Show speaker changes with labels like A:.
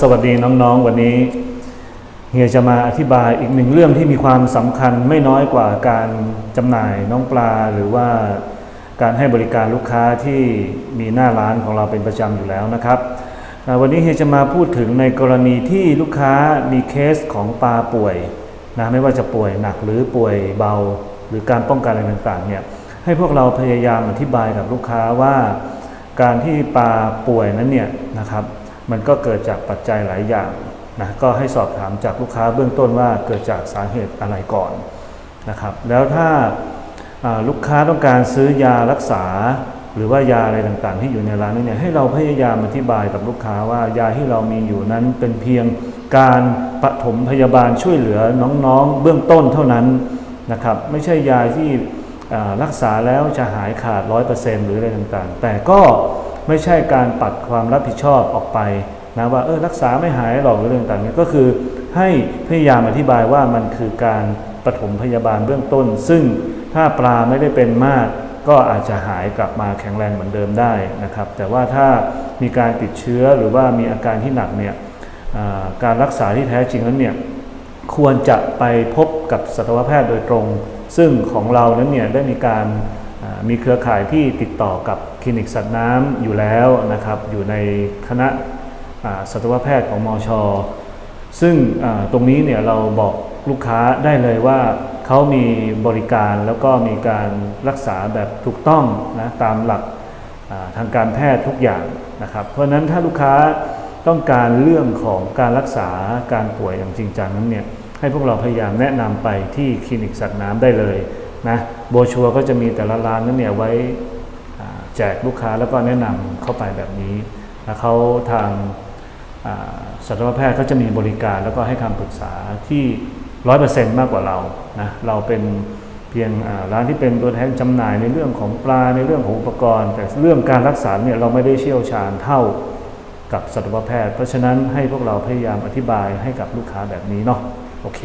A: สวัสดีน้องๆ วันนี้เฮียจะมาอธิบายอีกหนึ่งเรื่องที่มีความสำคัญไม่น้อยกว่าการจำหน่ายน้องปลา หรือว่าการให้บริการลูกค้าที่มีหน้าร้านของเราเป็นประจำอยู่แล้วนะครับ วันนี้เฮียจะมาพูดถึงในกรณีที่ลูกค้ามีเคสของปลาป่วยนะไม่ว่าจะป่วยหนักหรือป่วยเบา หรือการป้องกันอะไรต่างๆเนี่ยให้พวกเราพยายามอธิบายกับลูกค้าว่า การที่ปลาป่วยนั้นเนี่ยนะครับ มันก็เกิดจากปัจจัยหลายอย่างนะก็ให้สอบถามจากลูกค้าเบื้องต้นว่าเกิดจากสาเหตุอะไรก่อนนะครับแล้วถ้าลูกค้าต้องการซื้อยารักษา หรือว่ายาอะไรต่างๆ ที่อยู่ในร้านนั้เนี่ยให้เราพยายามอธิบายกับลูกค้าว่ายาที่เรามีอยู่นั้นเป็นเพียงการปฐมพยาบาลช่วยเหลือน้องๆ เบื้องต้นเท่านั้นนะครับไม่ใช่ยาที่รักษาแล้วจะหายขาด 100%หรืออะไรต่างๆ แต่ก็ ไม่ใช่การปัดความรับผิดชอบออกไปนะว่าเออรักษาไม่หายหรอกหรืออะไรต่างๆก็คือให้พยายามอธิบายว่ามันคือการปฐมพยาบาลเบื้องต้น ซึ่งถ้าปลาไม่ได้เป็นมากก็อาจจะหายกลับมาแข็งแรงเหมือนเดิมได้นะครับ แต่ว่าถ้ามีการติดเชื้อหรือว่ามีอาการที่หนักเนี่ยการรักษาที่แท้จริงนั้นเนี่ยควรจะไปพบกับสัตวแพทย์โดยตรง ซึ่งของเรานั้นเนี่ยได้มีการ มีเครือข่ายที่ติดต่อกับคลินิกสัตว์น้ำอยู่แล้วนะครับ อยู่ในคณะสัตวแพทย์ของมอชอซึ่งตรงนี้เนี่ยเราบอกลูกค้าได้เลยว่าเขามีบริการแล้วก็มีการรักษาแบบถูกต้องนะตามหลักทางการแพทย์ทุกอย่างนะครับ เพราะฉะนั้นถ้าลูกค้าต้องการเรื่องของการรักษาการป่วยอย่างจริงจังนั้นเนี่ยให้พวกเราพยายามแนะนำไปที่คลินิกสัตว์น้ำได้เลย นะโบชัวก็จะมีแต่ละร้านนั้นเนี่ยไว้แจกลูกค้าแล้วก็แนะนำเข้าไปแบบนี้แล้วเขาทางสัตวแพทย์เขาจะมีบริการแล้วก็ให้คำปรึกษาที่ร้อยเปอร์เซ็นต์มากกว่าเรานะเราเป็นเพียงร้านที่เป็นตัวแทนจำหน่ายในเรื่องของปลาในเรื่องของอุปกรณ์ แต่เรื่องการรักษาเนี่ยเราไม่ได้เชี่ยวชาญเท่ากับสัตวแพทย์ เพราะฉะนั้นให้พวกเราพยายามอธิบายให้กับลูกค้าแบบนี้เนาะโอเค